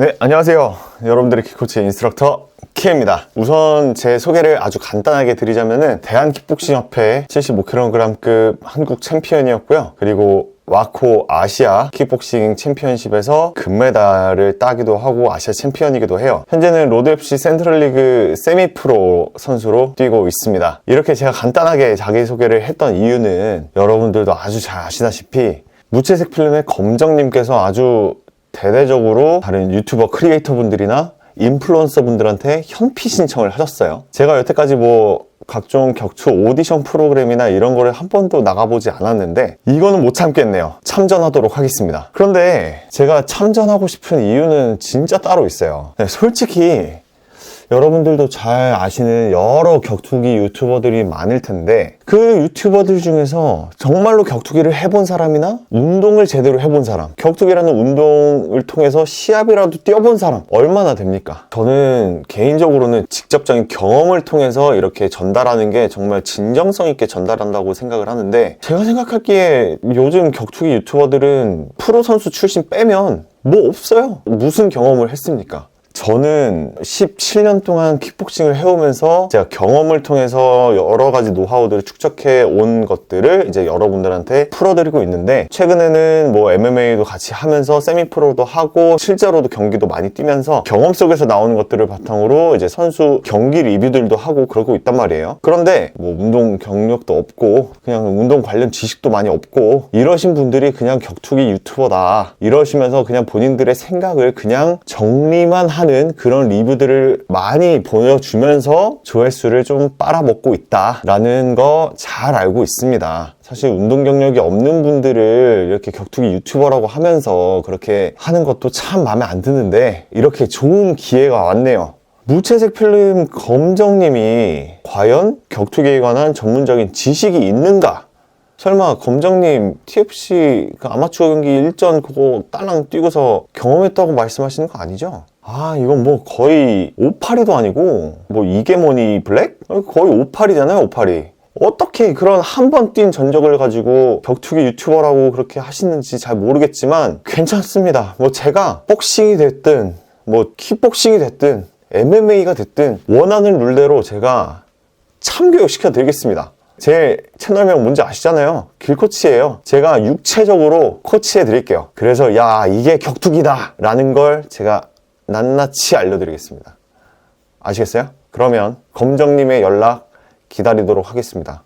네, 안녕하세요. 여러분들의 킥코치 인스트럭터 키입니다. 우선 제 소개를 아주 간단하게 드리자면은 대한킥복싱협회 75kg급 한국 챔피언이었고요. 그리고 와코 아시아 킥복싱 챔피언십에서 금메달을 따기도 하고 아시아 챔피언이기도 해요. 현재는 로드FC 센트럴리그 세미프로 선수로 뛰고 있습니다. 이렇게 제가 간단하게 자기소개를 했던 이유는 여러분들도 아주 잘 아시다시피 무채색 필름의 검정님께서 아주 대대적으로 다른 유튜버 크리에이터 분들이나 인플루언서 분들한테 현피 신청을 하셨어요. 제가 여태까지 뭐 각종 격투 오디션 프로그램이나 이런 거를 한 번도 나가보지 않았는데 이거는 못 참겠네요. 참전하도록 하겠습니다. 그런데 제가 참전하고 싶은 이유는 진짜 따로 있어요. 네, 솔직히 여러분들도 잘 아시는 여러 격투기 유튜버들이 많을 텐데 그 유튜버들 중에서 정말로 격투기를 해본 사람이나 운동을 제대로 해본 사람 격투기라는 운동을 통해서 시합이라도 뛰어본 사람 얼마나 됩니까? 저는 개인적으로는 직접적인 경험을 통해서 이렇게 전달하는 게 정말 진정성 있게 전달한다고 생각을 하는데 제가 생각하기에 요즘 격투기 유튜버들은 프로 선수 출신 빼면 뭐 없어요 무슨 경험을 했습니까? 저는 17년 동안 킥복싱을 해오면서 제가 경험을 통해서 여러 가지 노하우들을 축적해 온 것들을 이제 여러분들한테 풀어드리고 있는데 최근에는 뭐 MMA도 같이 하면서 세미 프로도 하고 실제로도 경기도 많이 뛰면서 경험 속에서 나오는 것들을 바탕으로 이제 선수 경기 리뷰들도 하고 그러고 있단 말이에요. 그런데 뭐 운동 경력도 없고 그냥 운동 관련 지식도 많이 없고 이러신 분들이 그냥 격투기 유튜버다 이러시면서 그냥 본인들의 생각을 그냥 정리만 하는 그런 리뷰들을 많이 보여주면서 조회수를 좀 빨아먹고 있다라는 거 잘 알고 있습니다. 사실 운동 경력이 없는 분들을 이렇게 격투기 유튜버라고 하면서 그렇게 하는 것도 참 마음에 안 드는데 이렇게 좋은 기회가 왔네요. 무채색 필름 검정님이 과연 격투기에 관한 전문적인 지식이 있는가? 설마 검정님 TFC 그 아마추어 경기 일전 그거 딸랑 뛰고서 경험했다고 말씀하시는 거 아니죠? 아 이건 뭐 거의 오파리도 아니고 뭐 이게 뭐니 블랙? 거의 오파리잖아요 오파리 어떻게 그런 한 번 뛴 전적을 가지고 격투기 유튜버라고 그렇게 하시는지 잘 모르겠지만 괜찮습니다 뭐 제가 복싱이 됐든 뭐 킥복싱이 됐든 MMA가 됐든 원하는 룰대로 제가 참교육 시켜 드리겠습니다 제 채널명 뭔지 아시잖아요. 길코치예요. 제가 육체적으로 코치해 드릴게요. 그래서 야 이게 격투기다 라는 걸 제가 낱낱이 알려드리겠습니다. 아시겠어요? 그러면 검정님의 연락 기다리도록 하겠습니다.